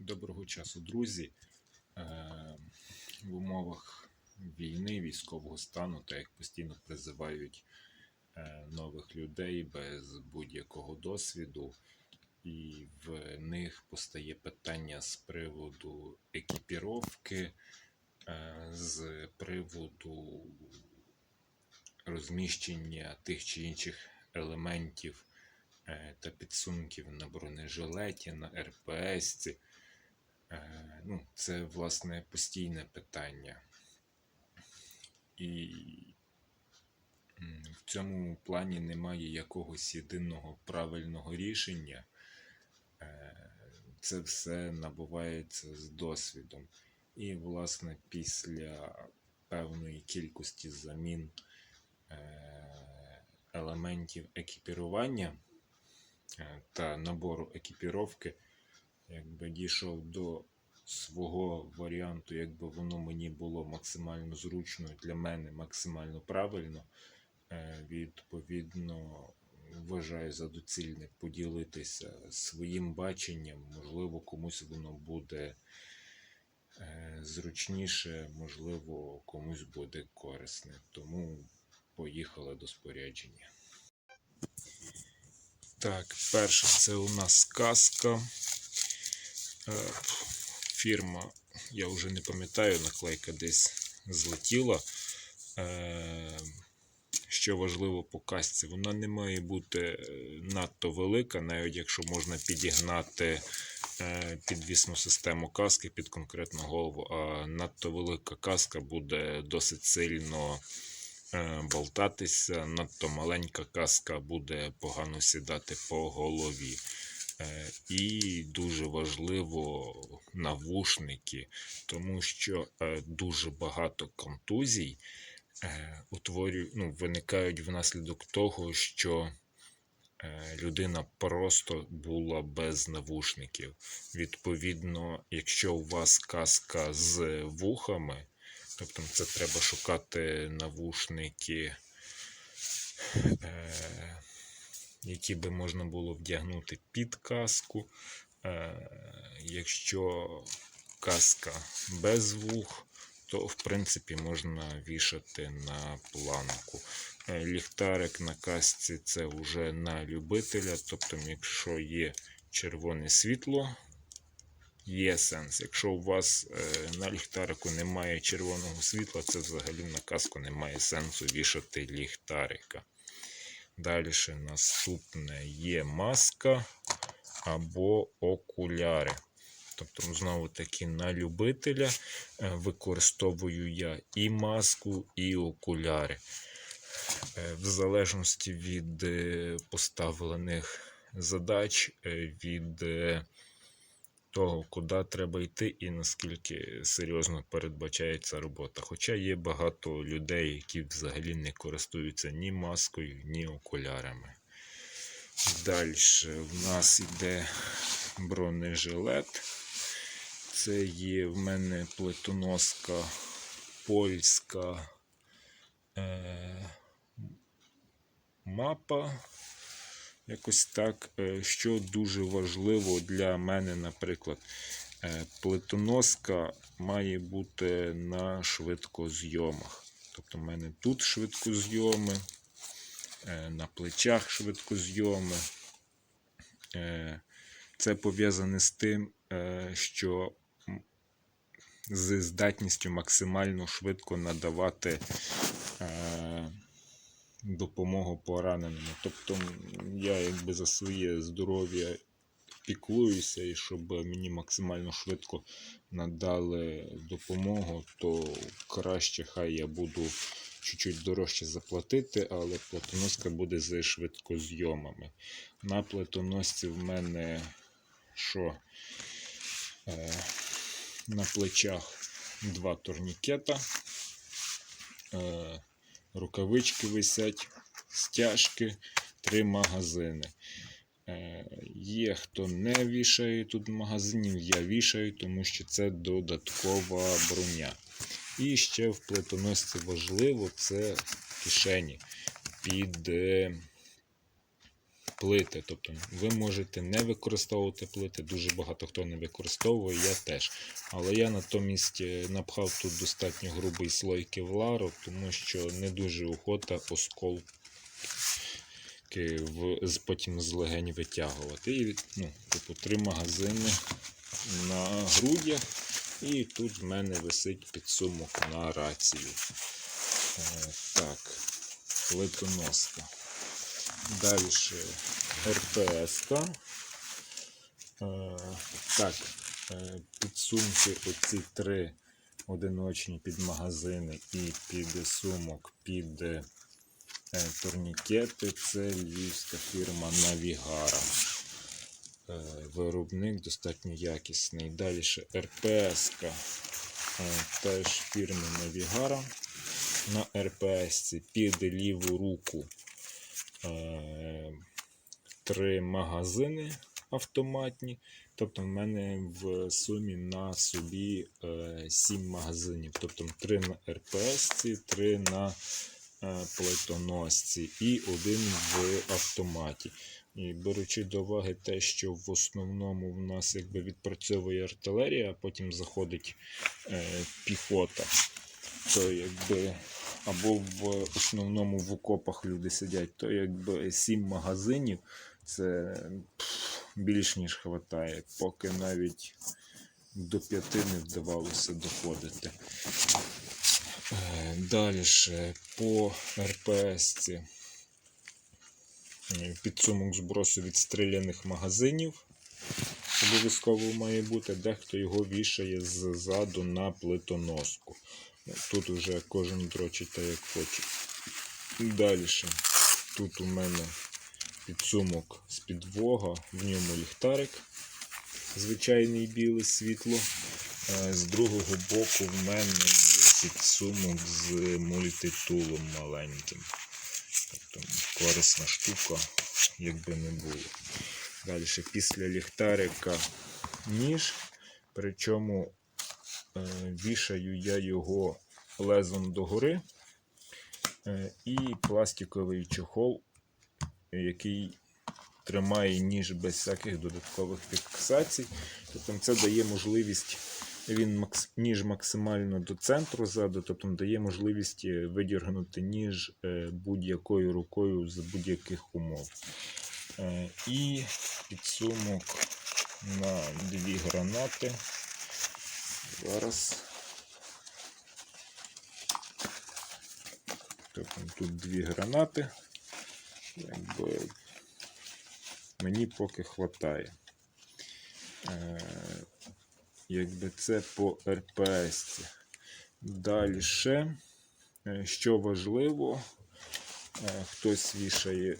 Доброго часу, друзі. Е, В умовах війни, військового стану, та як постійно призивають е, нових людей без будь-якого досвіду, і в них постає питання з приводу екіпіровки, е, з приводу розміщення тих чи інших елементів та підсумків на бронежилеті, на РПС. Е, ну, це власне постійне питання. І в цьому плані немає якогось єдиного правильного рішення. Е, Це все набувається з досвідом. І, власне, після певної кількості замін е, елементів екіпірування е, та набору екіпіровки якби дійшов до свого варіанту, якби воно мені було максимально зручно для мене, максимально правильно. Е, Відповідно, вважаю за доцільне поділитися своїм баченням. Можливо, комусь воно буде е, зручніше, можливо, комусь буде корисне. Тому поїхали до спорядження. Так, перше це у нас казка. Е, Фірма, я вже не пам'ятаю, наклейка десь злетіла. Е, Що важливо по касці, вона не має бути е, надто велика, навіть якщо можна підігнати підвісну систему каски під конкретну голову, а надто велика каска буде досить сильно болтатися, надто маленька каска буде погано сідати по голові. Е, І дуже важливо навушники, тому що е, дуже багато контузій е, утворюють, ну, виникають внаслідок того, що людина просто була без навушників. Відповідно, якщо у вас каска з вухами, тобто це треба шукати навушники. Які би можна було вдягнути під каску. Е, Якщо каска без вух, то в принципі можна вішати на планку. Е, Ліхтарик на касці це вже на любителя, тобто, якщо є червоне світло, є сенс. Якщо у вас е, на ліхтарику немає червоного світла, це взагалі на каску немає сенсу вішати ліхтарика. Далі наступне є маска або окуляри. Тобто, знову таки, на любителя е, використовую я і маску, і окуляри. Е, В залежності від е, поставлених задач, від того, куди треба йти і наскільки серйозно передбачається робота. Хоча є багато людей, які взагалі не користуються ні маскою, ні окулярами. Далі в нас йде бронежилет. Це є в мене плитоноска польська е, мапа. Якось так, Е, що дуже важливо для мене, наприклад, е, плитоноска має бути на швидкозйомах. Тобто, в мене тут швидкозйоми, е, на плечах швидкозйоми. Це пов'язане з тим, що з здатністю максимально швидко надавати допомогу пораненому. Тобто я якби за своє здоров'я піклуюся, і щоб мені максимально швидко надали допомогу, то краще хай я буду чуть-чуть дорожче заплатити, але платоноска буде з швидкозйомами. На платоносці в мене що? Е, на плечах два турнікета. Е, рукавички висять, стяжки, три магазини. Е, Є хто не вішає тут магазинів, я вішаю, тому що це додаткова броня. І ще в плитоносці важливо це кишені під, плити. Тобто ви можете не використовувати плити, дуже багато хто не використовує, я теж. Але я натомість е, напхав тут достатньо грубий слой кевлару, тому що не дуже охота осколки в, потім з легень витягувати. І ну, типу, три магазини на грудях. І тут в мене висить підсумок на рацію. Е, так, литоноска. Далі РПС. Е, так, е, підсумки оці три одиночні під магазини і під сумок під е, турнікети. Це львівська фірма Навігара. Виробник достатньо якісний. Далі РПС. Теж фірми Навігара. На РПС під ліву руку три магазини автоматні. Тобто в мене в сумі на собі е, 7 магазинів. Тобто 3 на РПС, 3 на е, плитоносці і один в автоматі. І беручи до уваги те, що в основному в нас якби відпрацьовує артилерія, а потім заходить е, піхота, то якби або в основному в окопах люди сидять, то якби сім магазинів це більш ніж хватає, поки навіть до п'яти не вдавалося доходити. Е, Далі ж по РПС підсумок збросу відстріляних магазинів. Обов'язково має бути, дехто його вішає ззаду на плитоноску. Тут уже кожен дрочить так, як хоче. Далі. Тут у мене підсумок з підвога, в ньому ліхтарик, звичайний біле світло. Е, З другого боку в мене є підсумок з мультитулом маленьким. Тобто корисна штука, якби не було. Далі після ліхтарика ніж, причому вішаю я його лезом догори е, і пластиковий чохол, який тримає ніж без всяких додаткових фіксацій. Тобто це дає можливість, він ніж максимально до центру ззаду, тобто дає можливість е, видіргнути ніж е, будь-якою рукою за будь-яких умов. Е, І підсумок на дві гранати. Зараз. Тобто тут дві гранати. Якби мені поки хватає. Е, якби це по РПС. Далі ще, е, що важливо, е, хтось вішає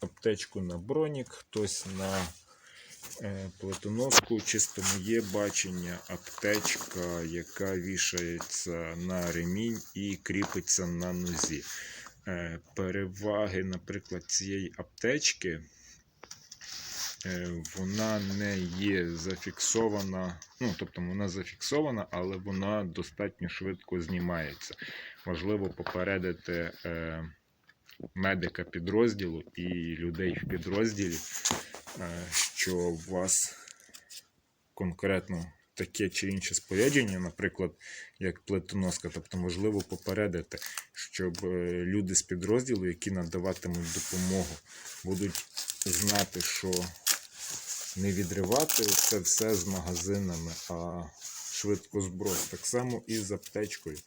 аптечку на бронік, хтось на е, плитоноску. Чисто моє бачення аптечка, яка вішається на ремінь і кріпиться на нозі. Е, Переваги, наприклад, цієї аптечки. е, Вона не є зафіксована, ну, тобто вона зафіксована, але вона достатньо швидко знімається. Важливо попередити медика підрозділу і людей в підрозділі, е, що у вас конкретно таке чи інше спорядження, наприклад, як плитоноска, тобто можливо попередити, щоб е, люди з підрозділу, які надаватимуть допомогу, будуть знати, що не відривати це все з магазинами, а швидко зброс. Так само і з аптечкою.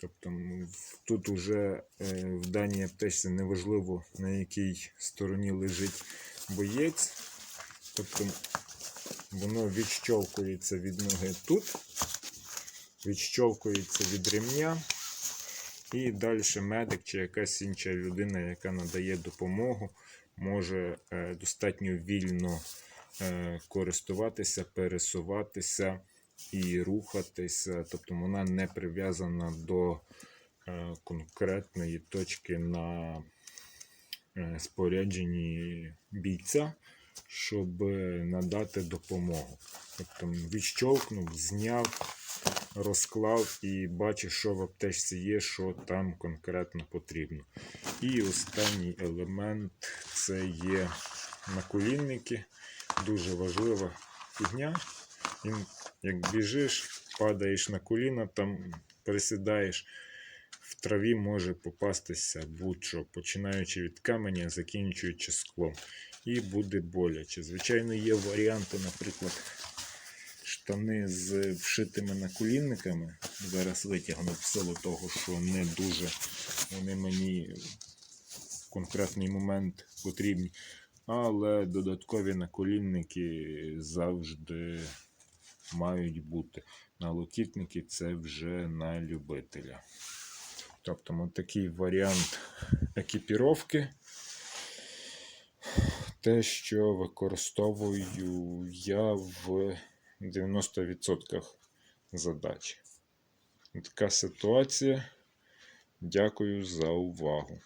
Тобто тут уже е, в даній аптечці неважливо на якій стороні лежить боєць. Тобто воно відщовкується від ноги тут, відщовкується від ремня. І далі медик чи якась інша людина, яка надає допомогу, може е, достатньо вільно е, користуватися, пересуватися і рухатися. Тобто вона не прив'язана до е, конкретної точки на е, спорядженні бійця, щоб надати допомогу. Тобто відщовкнув, зняв розклав і бачиш, що в аптечці є, що там конкретно потрібно. І останній елемент це є наколінники. Дуже важлива фігня. Він, як біжиш, падаєш на коліна, там присідаєш. В траві може попастися будь-що, починаючи від каменя, закінчуючи склом. І буде боляче. Звичайно, є варіанти, наприклад, штани з вшитими наколінниками. Зараз витягну в силу того, що не дуже вони мені в конкретний момент потрібні. Але додаткові наколінники завжди мають бути. Налокітники це вже на любителя. Тобто от такий варіант екіпіровки. Те, що використовую я в 90% задач. Така ситуація. Дякую за увагу.